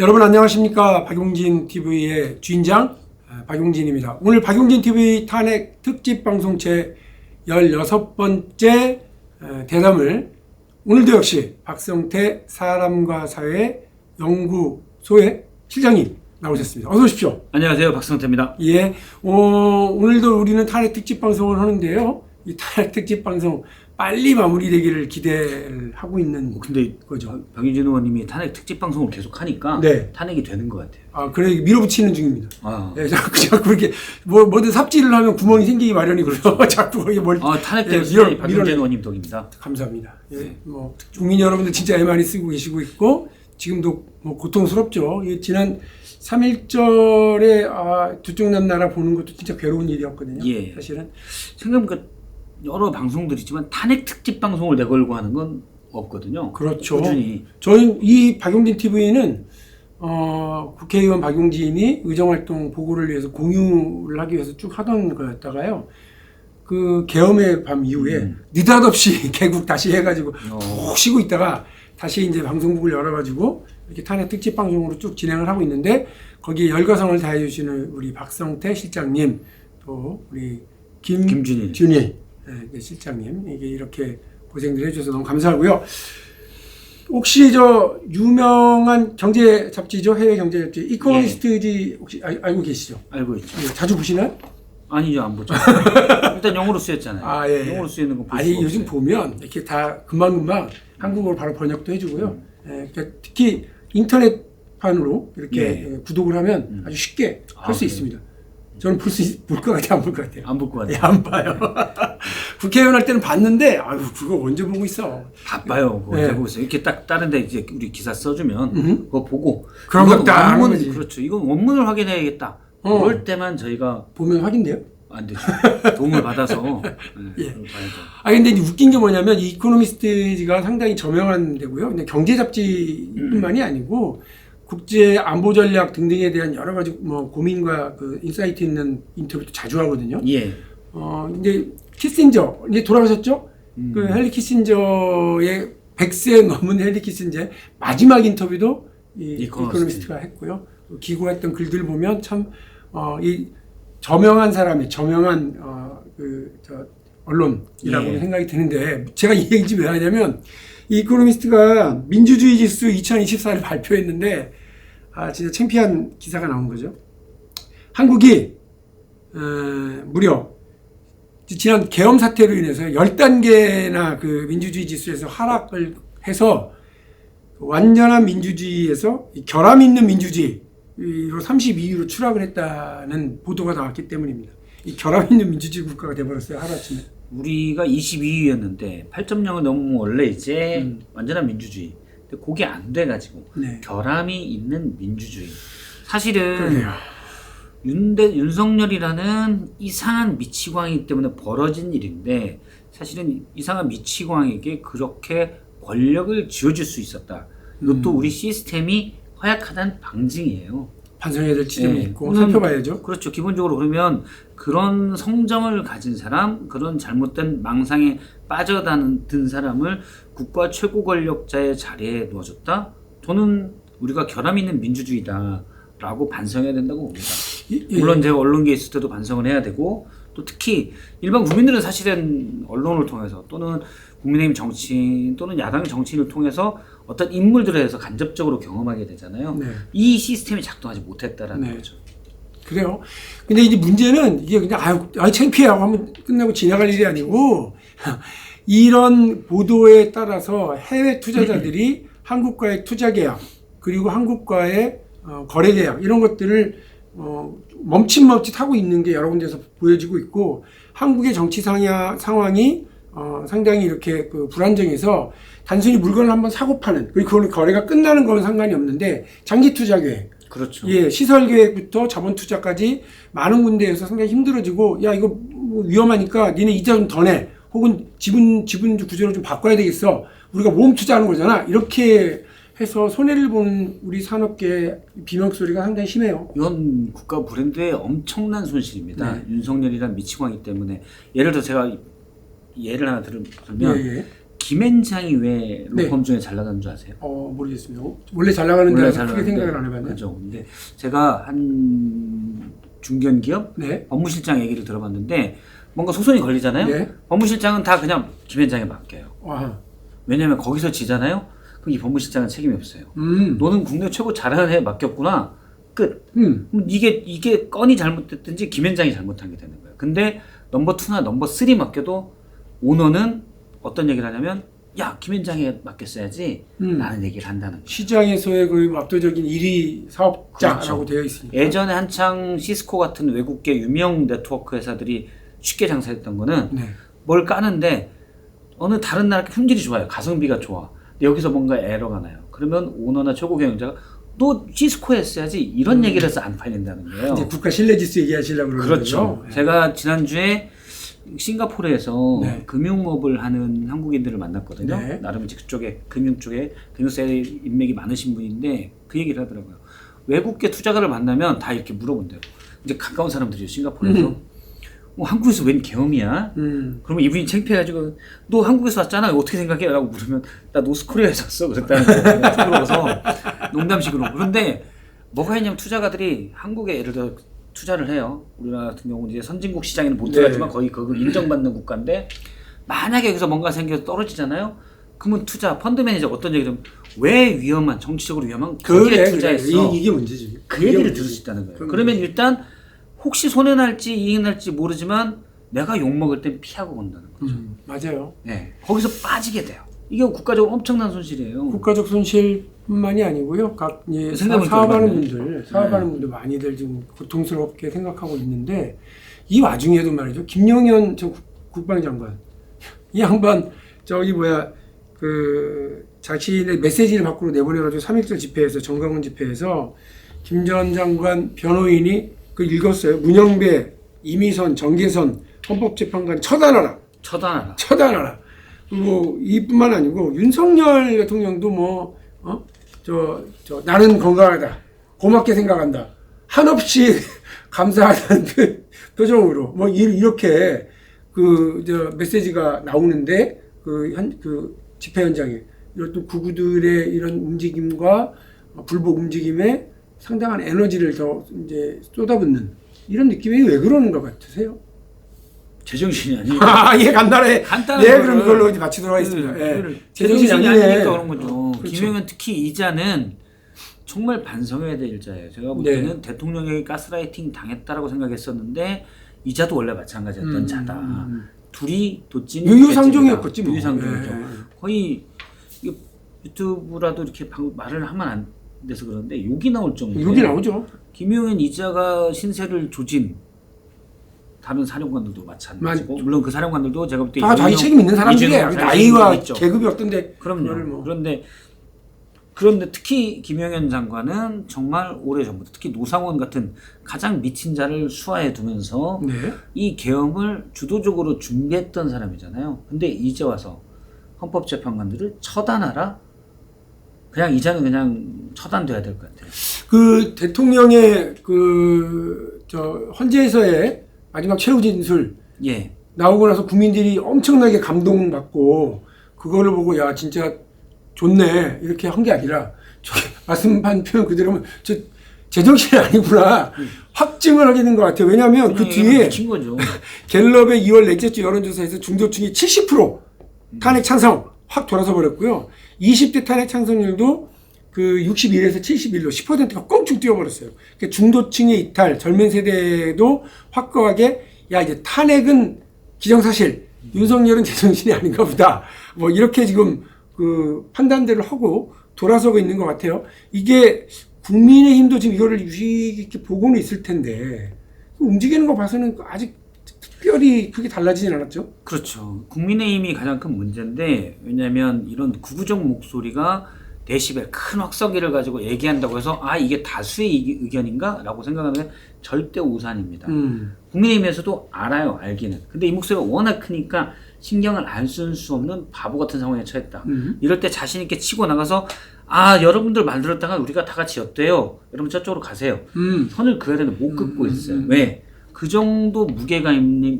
여러분 안녕하십니까 박용진 TV의 주인장 아, 박용진입니다. 오늘 박용진 TV 탄핵 특집 방송 제 16번째 어, 대담을 오늘도 역시 박성태 사람과 사회 연구소의 실장님 나오셨습니다. 어서 오십시오. 안녕하세요 박성태입니다. 예, 어, 오늘도 우리는 탄핵 특집 방송을 하는데요. 이 탄핵 특집 방송 빨리 마무리되기를 기대를 하고 있는 근데 거죠. 박윤진 의원님이 탄핵 특집 방송을 계속 하니까 네. 탄핵이 되는 것 같아요. 아, 그래 밀어붙이는 중입니다. 아, 예, 자꾸, 자꾸 이렇게, 뭐, 뭐든 삽질을 하면 구멍이 생기기 마련이고요. 자꾸 이게 뭘. 아 탄핵 예, 때문에 밀어- 박윤진 의원님 덕입니다. 감사합니다. 예, 네. 뭐, 국민 여러분들 진짜 애 많이 쓰고 계시고 있고, 지금도 뭐 고통스럽죠. 예, 지난 3.1절에, 아, 두쪽 남 나라 보는 것도 진짜 괴로운 일이었거든요. 예. 사실은. 생각해보니까 여러 방송들이 있지만 탄핵 특집 방송을 내걸고 하는 건 없거든요. 그렇죠. 꾸준히 저희 이 박용진 TV는 어, 국회의원 박용진이 의정활동 보고를 위해서 공유를 하기 위해서 쭉 하던 거였다가요. 그 계엄의 밤 이후에 음. 느닷없이 개국 다시 해가지고 어, 푹 쉬고 있다가 다시 이제 방송국을 열어가지고 이렇게 탄핵 특집 방송으로 쭉 진행을 하고 있는데 거기에 열과성을 다해주시는 우리 박성태 실장님 또 우리 김 김준일. 네, 네, 실장님 이게 이렇게 고생들 해주셔서 너무 감사하고요. 혹시 저 유명한 경제 잡지죠 해외 경제 잡지 이코노미스트지 혹시 알, 알고 계시죠? 알고 있죠. 예, 자주 보시나요? 아니죠 안 보죠. 일단 영어로 쓰였잖아요. 아, 예, 예. 영어로 쓰이는 거볼 아니 요즘 없어요. 보면 이렇게 다 금방 금방 한국어로 바로 번역도 해주고요. 예, 그러니까 특히 인터넷판으로 이렇게 예. 예, 구독을 하면 아주 쉽게 아, 할수 그래요? 있습니다. 저는 볼수볼것 같아요, 안볼 것 같아요. 안 볼것 예, 같아요. 안 봐요. 국회의원 할 때는 봤는데, 아유, 그거 언제 보고 있어. 바빠요. 그거 네. 되고 있어요. 이렇게 딱 다른데 이제 우리 기사 써주면 음흠. 그거 보고 그런 이건 것도 안 원문 거지. 그렇죠. 이건 원문을 확인해야겠다. 어. 그럴 때만 저희가 보면 확인돼요. 안 되죠. 도움을 받아서 네, 예. 그걸 봐야죠. 아, 근데 이제 웃긴 게 뭐냐면, 이 이코노미스트가 상당히 저명한 데고요. 근데 경제 잡지뿐만이 아니고, 국제 안보 전략 등등에 대한 여러 가지 뭐 고민과 그 인사이트 있는 인터뷰도 자주 하거든요. 예. 어, 근데 키신저, 이제 돌아가셨죠? 음. 그 헨리 키신저의 100세 넘은 헨리 키신저의 마지막 인터뷰도 이 이코노미스트. 이코노미스트가 했고요. 기고했던 글들 보면 참, 어, 이 저명한 사람이, 저명한, 어, 그, 저, 언론이라고 예. 생각이 드는데, 제가 이 얘기 왜 하냐면, 이 이코노미스트가 민주주의 지수 2024를 발표했는데, 아, 진짜 창피한 기사가 나온 거죠. 한국이, 어, 무려 지난 계엄 사태로 인해서 10단계나 그 민주주의 지수에서 하락을 해서 완전한 민주주의에서 이 결함 있는 민주주의로 32위로 추락을 했다는 보도가 나왔기 때문입니다. 이 결함 있는 민주주의 국가가 돼버렸어요 하루아침에. 우리가 22위였는데 8.0을 넘으면 원래 이제 음. 완전한 민주주의. 근데 그게 안 돼가지고 네. 결함이 있는 민주주의. 사실은 그러게요. 윤대 윤석열이라는 이상한 미치광이 때문에 벌어진 일인데 사실은 이상한 미치광에게 그렇게 권력을 쥐어줄 수 있었다. 이것도 음. 우리 시스템이 허약하다는 방증이에요. 반성해야 될 지점이 네. 있고 오늘 살펴봐야죠. 그렇죠. 기본적으로 그러면 그런 성정을 가진 사람, 그런 잘못된 망상에 빠져든 사람을 국가 최고 권력자의 자리에 놓아줬다? 저는 우리가 결함 있는 민주주의다라고 반성해야 된다고 봅니다. 이- 이- 물론 제가 언론계에 있을 때도 반성을 해야 되고 또 특히 일반 국민들은 사실은 언론을 통해서 또는 국민의힘 정치인 또는 야당 정치인을 통해서 어떤 인물들에 대해서 간접적으로 경험하게 되잖아요. 네. 이 시스템이 작동하지 못했다라는 네. 거죠. 그래요. 근데 이제 문제는 이게 그냥 아유, 아유 창피해 하고 하면 끝나고 지나갈 일이 아니고 이런 보도에 따라서 해외 투자자들이 한국과의 투자 계약 그리고 한국과의 어, 거래 계약 이런 것들을 어, 멈칫멈칫 하고 있는 게 여러 군데서 보여지고 있고 한국의 정치 상야, 상황이 어, 상당히 이렇게 그 불안정해서 단순히 물건을 한번 사고 파는 그리고 그거는 거래가 끝나는 건 상관이 없는데 장기 투자 계획 그렇죠. 예, 시설 계획부터 자본 투자까지 많은 군데에서 상당히 힘들어지고 야 이거 뭐 위험하니까 니네 이자 좀 더 내. 혹은 지분 지분 구조를 좀 바꿔야 되겠어. 우리가 모험 투자하는 거잖아. 이렇게 해서 손해를 보는 우리 산업계 비명 소리가 상당히 심해요. 이건 국가 브랜드의 엄청난 손실입니다. 네. 윤석열이란 미치광이 때문에 예를 들어 제가 예를 하나 들으면 예, 예. 김앤장이 왜 네. 로펌 중에 잘 나가는 줄 아세요? 어 모르겠습니다. 원래 잘 나가는 줄 원래 잘 크게 나가는데, 생각을 안 해봤네. 그죠. 근데 제가 한 중견 기업 네. 법무실장 얘기를 들어봤는데 뭔가 소송이 걸리잖아요. 네. 법무실장은 다 그냥 김앤장에 맡겨요. 와. 왜냐면 거기서 지잖아요. 그럼 이 법무실장은 책임이 없어요. 음. 너는 국내 최고 잘하는 애 맡겼구나. 끝. 음. 그럼 이게 이게 건이 잘못됐든지 김현장이 잘못한 게 되는 거예요. 근데 넘버 2나 넘버 3 맡겨도 오너는 어떤 얘기를 하냐면 야 김현장에 맡겼어야지 음. 라는 얘기를 한다는 거예요. 시장에서의 그 압도적인 1위 사업자라고 그렇죠. 되어 있으니까. 예전에 한창 시스코 같은 외국계 유명 네트워크 회사들이 쉽게 장사했던 거는 네. 뭘 까는데 어느 다른 나라 품질이 좋아요. 가성비가 좋아. 여기서 뭔가 에러가 나요. 그러면 오너나 최고 경영자가 너 시스코에 했어야지 이런 얘기를 해서 안 팔린다는 거예요. 음. 이제 국가 신뢰지수 얘기하시려고 그러는 그렇죠. 거죠. 제가 지난주에 싱가포르에서 네. 금융업을 하는 한국인들을 만났거든요. 네. 나름 이제 그쪽에 금융 쪽에 금융세 인맥이 많으신 분인데 그 얘기를 하더라고요. 외국계 투자가를 만나면 다 이렇게 물어본대요. 이제 가까운 사람들이요 싱가포르에서. 음. 어, 한국에서 웬 경험이야? 음. 그러면 이분이 창피해가지고 너 한국에서 왔잖아 어떻게 생각해? 라고 물으면 나 노스코리아에서 왔어 그랬다는 거예요 농담식으로 그런데 뭐가 있냐면 투자가들이 한국에 예를 들어 투자를 해요 우리나라 같은 경우는 이제 선진국 시장에는 못 네. 들어가지만 거의 그걸 인정받는 국가인데 만약에 여기서 뭔가 생겨서 떨어지잖아요 그러면 투자 펀드 매니저가 어떤 얘기를 하면 왜 위험한 정치적으로 위험한 거기에 그래, 그래. 투자했어 이, 이게 문제지. 그 얘기를 문제지. 들을 수 있다는 거예요. 그러면 일단 혹시 손해 날지 이익 날지 모르지만 내가 욕 먹을 땐 피하고 건다는 거죠. 음, 맞아요. 네. 거기서 빠지게 돼요. 이게 국가적으로 엄청난 손실이에요. 국가적 손실뿐만이 아니고요. 각 예, 사, 생각해보니까 사업하는 맞네. 분들, 사업하는 분들 많이들 지금 고통스럽게 생각하고 있는데 이 와중에도 말이죠. 김영현 전 국- 국방장관 이 양반 저기 뭐야 그 자신의 메시지를 밖으로 내보내가지고 3.1절 집회에서 정강훈 집회에서 김 전 장관 변호인이 그 읽었어요. 문영배, 이미선, 정계선 헌법재판관 처단하라. 처단하라. 처단하라. 그리고 이뿐만 아니고 윤석열 대통령도 뭐, 어? 저, 저, 나는 건강하다. 고맙게 생각한다. 한없이 감사하다는 그 표정으로. 뭐, 이- 이렇게 그, 저, 메시지가 나오는데, 그, 현, 그 집회 현장에. 이런 또 구구들의 이런 움직임과 불복 움직임에 상당한 에너지를 더 이제 쏟아붓는 이런 느낌이 왜 그러는 것 같으세요? 제정신이 아니고. 아, 예, 간단해. 간단한 예, 거를- 그럼 그걸로 이제 마치도록 하겠습니다. 그, 예. 그거를 제정신이 제정신이 아니네. 아니니까 그런 거죠. 그렇죠. 김영현 특히 이자는 정말 반성해야 될 일자예요. 제가 볼 네. 때는 대통령에게 가스라이팅 당했다라고 생각했었는데 이자도 원래 마찬가지였던 음, 자다. 음. 둘이 도찐 유유상종이었겠지 뭐. 유유상종이죠. 예. 거의 유튜브라도 이렇게 방- 말을 하면 안 돼서 그런데 욕이 나올 정도. 여기 나오죠. 김용현 이자가 신세를 조진 다른 사령관들도 마찬가지고 물론 그 사령관들도 제가 볼때 다 자기 책임 있는 사람들이에요. 나이와 계급이 어떤데 그럼요. 뭐. 그런데 그런데 특히 김영현 장관은 정말 오래 전부터 특히 노상원 같은 가장 미친 자를 수하해 두면서 네. 이 계엄을 주도적으로 준비했던 사람이잖아요. 근데 이제 와서 헌법재판관들을 처단하라? 그냥 이자는 그냥 처단돼야 될 것 같아요. 그 대통령의 그 저 헌재에서의 마지막 최후 진술 예. 나오고 나서 국민들이 엄청나게 감동받고 그거를 보고 야 진짜 좋네 이렇게 한 게 아니라 저기 말씀한 표현 그대로면 저 제정신이 아니구나 확증을 하게 된 것 같아요. 왜냐하면 그 그냥 뒤에. 갤럽의 2월 넷째 주 여론조사에서 중도층이 70% 탄핵 찬성 확 돌아서 버렸고요. 20대 탄핵 찬성률도 그 61에서 71로 10%가 꽁충 뛰어버렸어요. 그러니까 중도층의 이탈, 젊은 세대도 확고하게 야 이제 탄핵은 기정사실, 윤석열은 제정신이 아닌가 보다. 뭐 이렇게 지금 그 판단들을 하고 돌아서고 있는 것 같아요. 이게 국민의힘도 지금 이거를 유식 있게 보고는 있을 텐데 움직이는 거 봐서는 아직 특별히 크게 달라지진 않았죠. 그렇죠. 국민의힘이 가장 큰 문제인데 왜냐하면 이런 구구적 목소리가 데시벨 큰 확성기를 가지고 얘기한다고 해서 아 이게 다수의 이- 의견인가라고 생각하면 절대 오산입니다. 음. 국민의힘에서도 알아요, 알기는. 근데 이 목소리가 워낙 크니까 신경을 안 쓸 수 없는 바보 같은 상황에 처했다. 음. 이럴 때 자신 있게 치고 나가서 아 여러분들 말 들었다가 우리가 다 같이 였대요. 여러분 저쪽으로 가세요. 음. 선을 그어야 되는데 못 긋고 음, 있어요. 음. 왜? 그 정도 무게감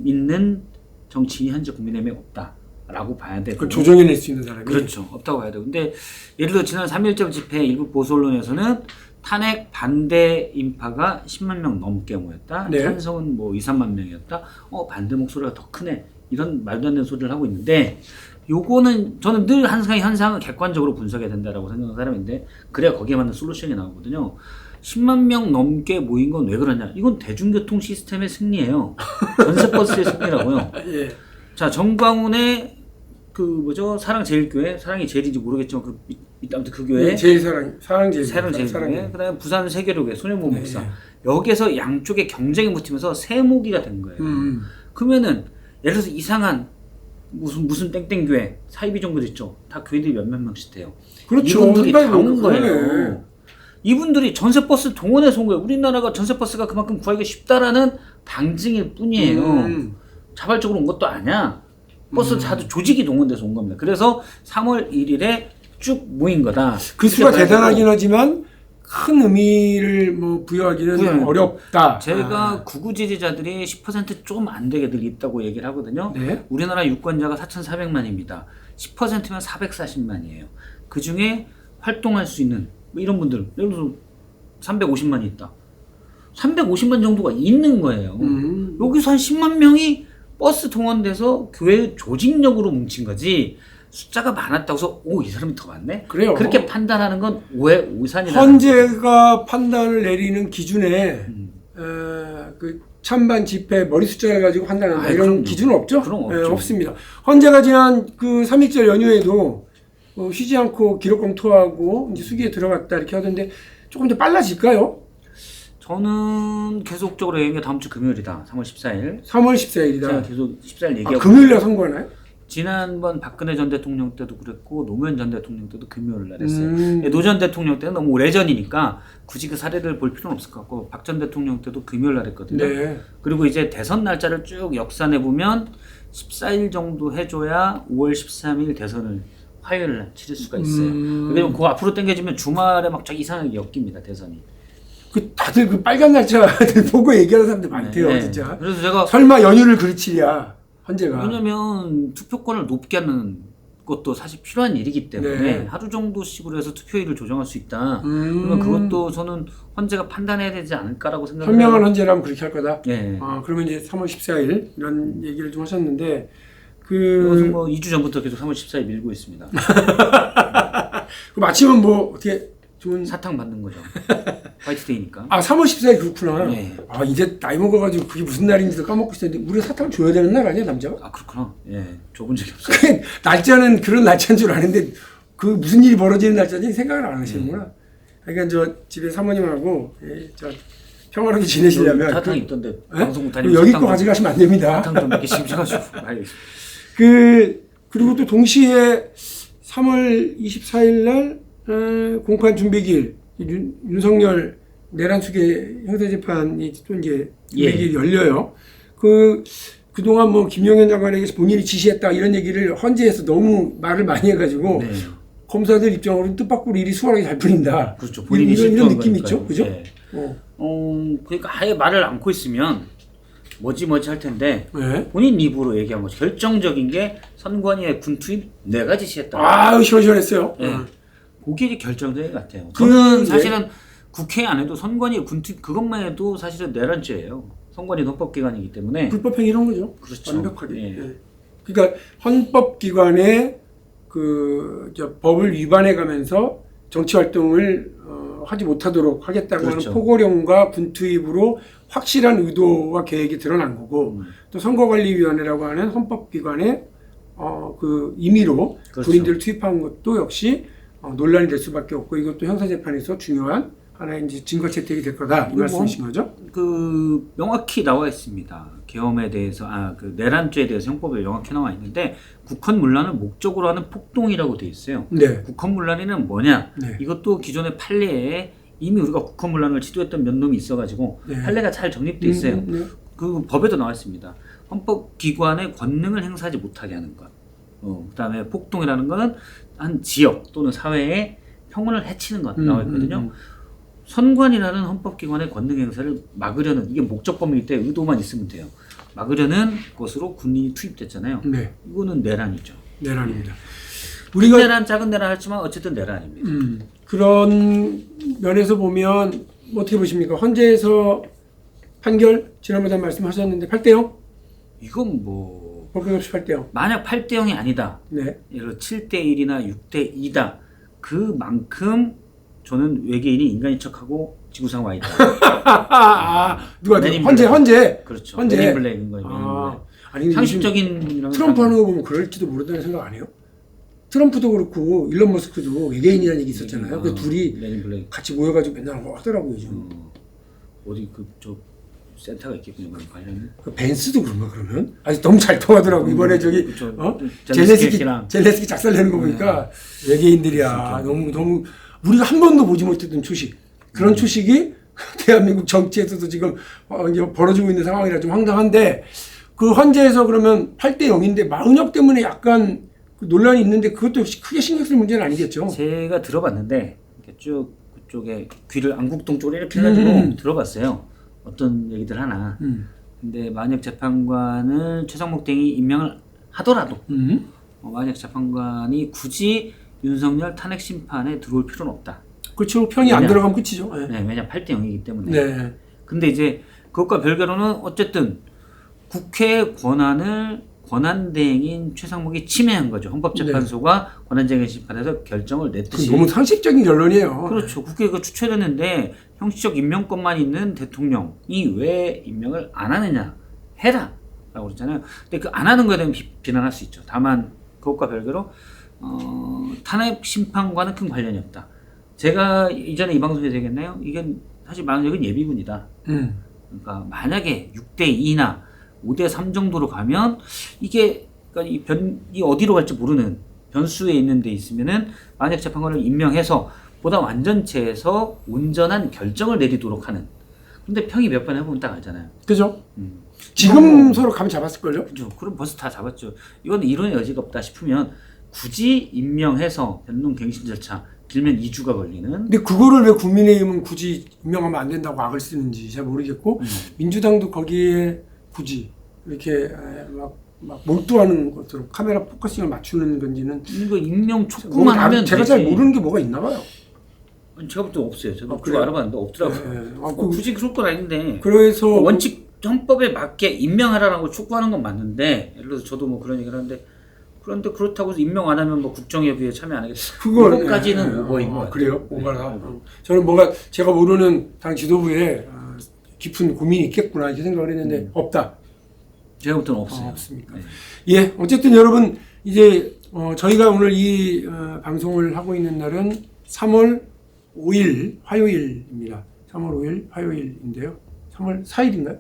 있는 정치인이 현재 국민의힘에 없다. 없다라고 봐야 되고 그걸 조정해낼 수 있는 사람이. 그렇죠. 없다고 봐야 되고. 근데 예를 들어 지난 3.1절 집회 일부 보수 언론에서는 탄핵 반대 인파가 10만 명 넘게 모였다. 네. 찬성은 뭐 2, 3만 명이었다. 어, 반대 목소리가 더 크네. 이런 말도 안 되는 소리를 하고 있는데 요거는 저는 늘 항상 이 현상을 객관적으로 분석해야 된다라고 생각하는 사람인데 그래야 거기에 맞는 솔루션이 나오거든요. 10만 명 넘게 모인 건 왜 그러냐? 이건 대중교통 시스템의 승리예요. 전세버스의 승리라고요. 예. 자 정광훈의 그 뭐죠 사랑 제일 교회 사랑이 제일인지 모르겠지만 그 아무튼 그 교회 예, 제일 사랑 사랑 제일 사랑 제일 교회 그다음에 부산 세계로교회 손해모 네, 목사 네. 여기서 양쪽에 경쟁이 붙으면서 세모기가 된 거예요. 음. 그러면은 예를 들어서 이상한 무슨 무슨 땡땡 교회 사이비 정도 있죠. 다 교회들이 몇몇 명씩 돼요. 그렇죠. 이분들이 다 온. 거예요. 이분들이 전세버스 동원해서 온 거예요. 우리나라가 전세버스가 그만큼 구하기가 쉽다라는 방증일 뿐이에요. 음. 자발적으로 온 것도 아니야. 버스 자도 조직이 동원돼서 온 겁니다. 그래서 3월 1일에 쭉 모인 거다. 그 수가 대단하긴 하지만 큰 의미를 뭐 부여하기는 부여하는 어렵다. 제가 아. 구구 지지자들이 10%좀 안 되게 늘 있다고 얘기를 하거든요. 네. 우리나라 유권자가 4,400만입니다. 10%면 440만이에요. 그 중에 활동할 수 있는 뭐 이런 분들, 예를 들어서 350만이 있다. 350만 정도가 있는 거예요. 음. 여기서 한 10만 명이 버스 동원돼서 교회 조직력으로 뭉친 거지 숫자가 많았다고 해서 오 이 사람이 더 많네? 그래요. 그렇게 판단하는 건 오해 오산이다. 헌재가 판단을 내리는 기준에 음. 어, 그 찬반 집회 머리 숫자를 가지고 판단한다 아이, 이런 그럼요. 기준은 없죠? 그럼 예, 없죠. 없습니다. 헌재가 지난 그 3.1절 연휴에도 어, 쉬지 않고 기록 검토하고 이제 수기에 들어갔다 이렇게 하던데 조금 더 빨라질까요? 저는 계속적으로 얘기한 게 다음 주 금요일이다. 3월 14일. 3월 제가 14일이다. 계속 14일 아, 얘기하고 금요일날 선거하나요? 지난번 박근혜 전 대통령 때도 그랬고 노무현 전 대통령 때도 금요일 날 했어요. 음. 노전 대통령 때는 너무 오래전이니까 굳이 그 사례를 볼 필요는 없을 것 같고 박 전 대통령 때도 금요일 날 했거든요. 네. 그리고 이제 대선 날짜를 쭉 역산해 보면 14일 정도 해줘야 5월 13일 대선을 화요일 날 치를 수가 있어요. 음. 왜냐면 그 앞으로 당겨지면 주말에 막쫙 이상하게 엮입니다 대선이. 그 다들 그 빨간 날짜들 보고 얘기하는 사람들 많대요, 네. 진짜. 그래서 제가 설마 연휴를 그르치랴 헌재가. 왜냐면 투표권을 높게 하는 것도 사실 필요한 일이기 때문에 네. 하루 정도씩으로 해서 투표일을 조정할 수 있다. 음. 그러면 그것도 저는 헌재가 판단해야 되지 않을까라고 생각해요. 현명한 헌재라면 그렇게 할 거다. 예. 아, 그러면 이제 3월 14일 이런 얘기를 좀 하셨는데 그, 뭐 2주 전부터 계속 3월 14일 밀고 있습니다. 그 마침은 뭐 어떻게 좋은 사탕 받는 거죠. 화이트데이니까. 아 3월 14일 그렇구나. 네. 아 이제 나이 먹어가지고 그게 무슨 날인지도 까먹고 있었는데 우리가 사탕 줘야 되는 날 아니야 남자가? 아 그렇구나. 예. 줘본 적이 없어요. 그 날짜는 그런 날짜인 줄 아는데 그 무슨 일이 벌어지는 날짜인지 생각을 안 하시는구나. 그러니까 저 집에 사모님하고 예, 저 평화롭게 지내시려면 사탕 그- 있던데 예? 방송 다니면서 여기 거 좀- 가져가시면 안 됩니다. 사탕 좀 이렇게 심셔가지고 알겠습니다. 그 그리고 또 동시에 3월 24일 날 어, 공판 준비기일 윤, 윤석열 내란수계 형사재판이 또 이제 준비기일이 열려요. 그 그동안 뭐 김용현 장관에게 본인이 지시했다 이런 얘기를 헌재에서 너무 말을 많이 해가지고 네. 검사들 입장으로는 뜻밖으로 일이 수월하게 잘 풀린다. 그렇죠. 본인이 이런, 이런 느낌. 있죠, 그죠? 예. 어. 어, 그러니까 아예 말을 않고 있으면 뭐지 뭐지 할 텐데 네. 본인 입으로 얘기한 거죠. 결정적인 게 선관위의 군 투입 내가 지 시했다. 아유 시원시원했어요. 예. 어. 그게 이제 결정적인 것 같아요. 그, 저는 네. 사실은 국회 안에도 선관위 군 투입 그것만 해도 사실은 내란죄예요. 선관위 헌법기관이기 때문에 불법행위 이런 거죠. 그렇죠. 완벽하게. 예. 예. 그러니까 헌법기관의 그저 법을 위반해 가면서 정치 활동을 어, 하지 못하도록 하겠다고 그렇죠. 하는 포고령과 군투입으로 확실한 의도와 계획이 드러난 거고 음. 또 선거관리위원회라고 하는 헌법기관의 어, 그 임의로 그렇죠. 군인들을 투입한 것도 역시 어, 논란이 될 수밖에 없고 이것도 형사재판에서 중요한 하나의 이제 증거 채택이 될 거다 이 뭐, 말씀이신 거죠? 그 명확히 나와 있습니다. 계엄에 대해서 아 그 내란죄에 대해서 형법에 명확히 나와 있는데 국헌문란을 목적으로 하는 폭동이라고 돼 있어요. 네. 국헌문란이는 뭐냐? 네. 이것도 기존의 판례에 이미 우리가 국헌문란을 지도했던 몇 놈이 있어가지고 네. 판례가 잘 정립돼 있어요. 음, 네. 그 법에도 나와 있습니다. 헌법기관의 권능을 행사하지 못하게 하는 것. 어, 그다음에 폭동이라는 거는 한 지역 또는 사회의 평온을 해치는 것 음, 나와 있거든요. 음, 음. 선관이라는 헌법기관의 권능 행사를 막으려는 이게 목적 범위일 때 의도만 있으면 돼요. 막으려는 것으로 군인이 투입됐잖아요. 네, 이거는 내란이죠. 내란입니다. 큰 우리가 내란, 작은 내란 하지만 어쨌든 내란입니다. 음, 그런 면에서 보면 뭐 어떻게 보십니까? 헌재에서 판결 지난번에 말씀하셨는데 8대 0? 이건 뭐 법원 없이 8대 0. 만약 8대 0이 아니다. 네. 예를 들어 7대 1이나 6대 2다. 그만큼 저는 외계인이 인간인 척하고 지구상 와 있다. 아, 누가 맨 인 헌재 블랙. 헌재. 그렇죠. 헌재. 맨인 블랙인 거예요. 아, 아니 맨인 블랙. 요즘 상식적인 트럼프 하는 거 보면 그럴지도 모른다는 생각 안 해요? 트럼프도 그렇고 일론 머스크도 외계인이라는 얘기 있었잖아요. 그 둘이 맨인 블랙. 같이 모여가지고 맨날 뭐 하더라고요 요즘. 어, 어디 그 저 센터가 있겠군요. 그 관련. 그 벤스도 그런가 그러면? 아직 너무 잘 통하더라고 이번에 저기 음, 그쵸. 어? 젤레스키 젤레스키 랑. 젤레스키 작살내는 거 보니까 외계인들이야 너무 너무 우리가 한 번도 보지 못했던 초식 그런 음. 초식이 대한민국 정치에서도 지금 어, 벌어지고 있는 상황이라 좀 황당한데 그 헌재에서 그러면 8대 0인데 마은혁 때문에 약간 그 논란이 있는데 그것도 역시 크게 신경 쓸 문제는 아니겠죠. 제가 들어봤는데 이렇게 쭉 그쪽에 귀를 안국동 쪽으로 이렇게 해가지고 음. 들어봤어요. 어떤 얘기들 하나. 음. 근데 만약 재판관을 최상목 등이 임명을 하더라도 음. 어, 만약 재판관이 굳이 윤석열 탄핵 심판에 들어올 필요는 없다. 그렇죠. 편이 안 왜냐? 들어가면 끝이죠. 네. 네, 왜냐 8대 0이기 때문에. 네. 근데 이제 그것과 별개로는 어쨌든 국회의 권한을 권한대행인 최상목이 침해한 거죠. 헌법재판소가 권한쟁의 심판에서 결정을 그 냈듯이. 너무 상식적인 결론이에요. 그렇죠. 국회가 추천했는데 형식적 임명권만 있는 대통령이 왜 임명을 안 하느냐 해라 라고 그랬잖아요. 근데 그 안 하는 거에 대한 비, 비난할 수 있죠. 다만 그것과 별개로 어, 탄핵 심판과는 큰 관련이 없다. 제가 이전에 이 방송에서 얘기했나요? 이건 사실 만약은 예비군이다. 음. 그러니까 만약에 6대 2나 5대 3 정도로 가면 이게 그러니까 이 변 이 어디로 갈지 모르는 변수에 있는 데 있으면은 만약 재판관을 임명해서 보다 완전체에서 온전한 결정을 내리도록 하는. 근데 평이 몇 번 해보면 딱 알잖아요. 그죠? 음. 지금 서로 감 잡았을걸요? 그죠. 그럼 벌써 다 잡았죠. 이건 이론의 여지가 없다 싶으면 굳이 임명해서 변론 갱신 절차 길면 2주가 걸리는 근데 그거를 왜 국민의힘은 굳이 임명하면 안 된다고 악을 쓰는지 잘 모르겠고 음. 민주당도 거기에 굳이 이렇게 에, 막, 막 몰두하는 것으로 카메라 포커싱을 맞추는 건지는 이거 임명 촉구만 다- 하면 제가 되지. 잘 모르는 게 뭐가 있나 봐요. 아니, 제가 볼 때 없어요. 제가 아, 쭉 그래요? 알아봤는데 없더라고요. 예, 예. 아, 뭐 그- 굳이 그럴 건 아닌데 그래서 원칙 헌법에 맞게 임명하라라고 촉구하는 건 맞는데 예를 들어서 저도 뭐 그런 얘기를 하는데 그런데 그렇다고 해서 임명 안 하면 뭐 국정예비에 참여 안 하겠다. 그걸 그거까지는 예, 예. 오버인 것 아, 같아요. 그래요? 오버다. 어. 저는 뭔가 제가 모르는 당 지도부에 아, 깊은 고민이 있겠구나 이렇게 생각을 했는데 음. 없다. 제가 볼 때는 없어요. 아, 없습니까? 네. 예, 어쨌든 여러분 이제 어, 저희가 오늘 이 어, 방송을 하고 있는 날은 3월 5일 화요일입니다. 3월 5일 화요일인데요. 3월 4일인가요?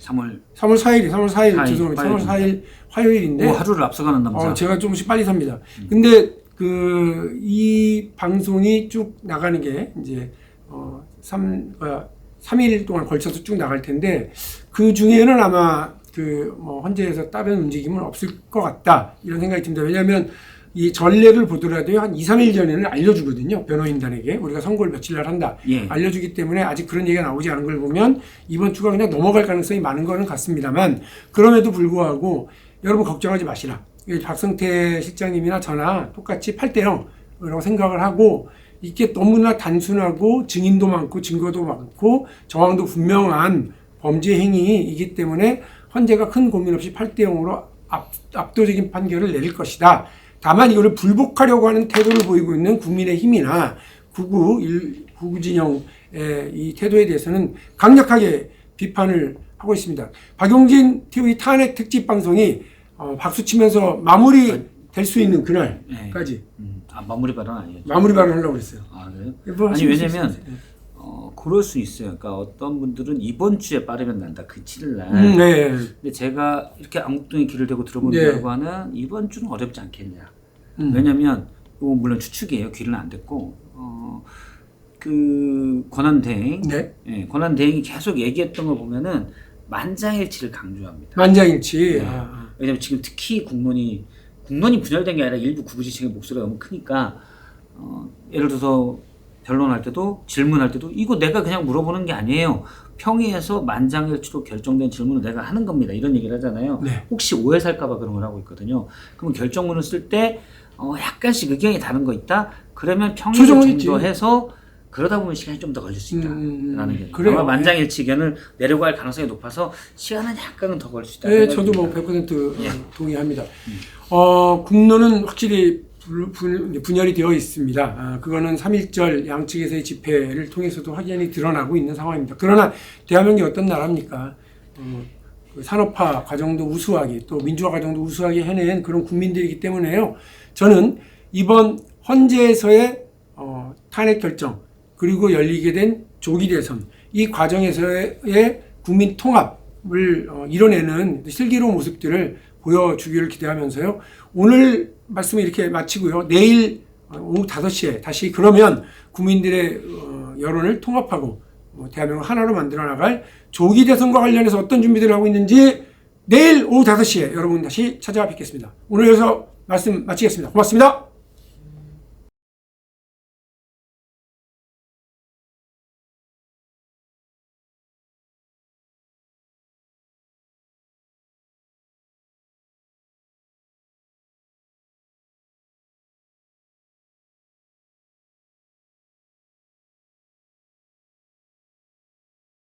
3월 3월 4일, 3월 4일 사일, 죄송합니다. 3월 화요일입니다. 4일 화요일인데 뭐 하루를 앞서가는 남자. 어, 제가 조금씩 빨리 삽니다. 근데 그 이 방송이 쭉 나가는 게 이제 어 3, 어, 3일 동안 걸쳐서 쭉 나갈 텐데 그 중에는 아마 그뭐 헌재에서 다른 움직임은 없을 것 같다 이런 생각이 듭니다. 왜냐하면 이 전례를 보더라도 한 2, 3일 전에는 알려주거든요. 변호인단에게 우리가 선고를 며칠 날 한다. 예. 알려주기 때문에 아직 그런 얘기가 나오지 않은 걸 보면 이번 주가 그냥 넘어갈 가능성이 많은 거는 같습니다만 그럼에도 불구하고 여러분 걱정하지 마시라. 이 박성태 실장님이나 저나 똑같이 8대 0이라고 생각을 하고 이게 너무나 단순하고 증인도 많고 증거도 많고 정황도 분명한 범죄 행위이기 때문에 헌재가 큰 고민 없이 8대 0으로 압, 압도적인 판결을 내릴 것이다. 다만 이거를 불복하려고 하는 태도를 보이고 있는 국민의힘이나 구구 일, 구구 진영의 이 태도에 대해서는 강력하게 비판을 하고 있습니다. 박용진 TV 탄핵 특집 방송이 어, 박수 치면서 마무리 될 수 있는 그날까지 음, 아, 마무리 발언 아니에요. 마무리 발언 하려고 그랬어요. 아, 그래요? 뭐 아니 왜냐면 그럴 수 있어요. 그러니까 어떤 분들은 이번 주에 빠르면 난다. 그 7일 날. 음, 네. 근데 제가 이렇게 암묵동에 길을 대고 네. 들어본다고 하는 이번 주는 어렵지 않겠냐. 음. 왜냐면 이거 물론 추측이에요. 귀는 안 됐고 어, 그 권한 대행, 네. 예, 권한 대행이 계속 얘기했던 걸 보면은 만장일치를 강조합니다. 만장일치. 네. 아, 아. 왜냐면 지금 특히 국론이 국론이 분열된 게 아니라 일부 구부지층의 목소리가 너무 크니까 어, 예를 들어서 변론할 때도 질문할 때도 이거 내가 그냥 물어보는 게 아니에요. 평의에서 만장일치로 결정된 질문을 내가 하는 겁니다. 이런 얘기를 하잖아요. 네. 혹시 오해 살까봐 그런 걸 하고 있거든요. 그럼 결정문을 쓸 때 어, 약간씩 의견이 다른 거 있다. 그러면 평의를 조정하겠지. 좀더 해서 그러다 보면 시간이 좀 더 걸릴 수 음, 음, 음. 있다라는 게 그래요. 아마 만장일치 의견을 내려고 할 가능성이 높아서 시간은 약간은 더 걸릴 수 있다. 네, 저도 뭐 100% 예. 동의합니다. 어, 국론은 확실히 분열이 되어 있습니다. 아, 그거는 3.1절 양측에서의 집회를 통해서도 확연히 드러나고 있는 상황입니다. 그러나 대한민국이 어떤 나라입니까? 어, 그 산업화 과정도 우수하게 또 민주화 과정도 우수하게 해낸 그런 국민들이기 때문에요. 저는 이번 헌재에서의 어, 탄핵 결정 그리고 열리게 된 조기 대선 이 과정에서의 국민 통합을 어, 이뤄내는 슬기로운 모습들을 보여주기를 기대하면서요. 오늘 말씀을 이렇게 마치고요. 내일 어, 오후 5시에 다시 그러면 국민들의 어, 여론을 통합하고 어, 대한민국 하나로 만들어 나갈 조기 대선과 관련해서 어떤 준비들을 하고 있는지 내일 오후 5시에 여러분 다시 찾아뵙겠습니다. 오늘 여기서 말씀 마치겠습니다. 고맙습니다.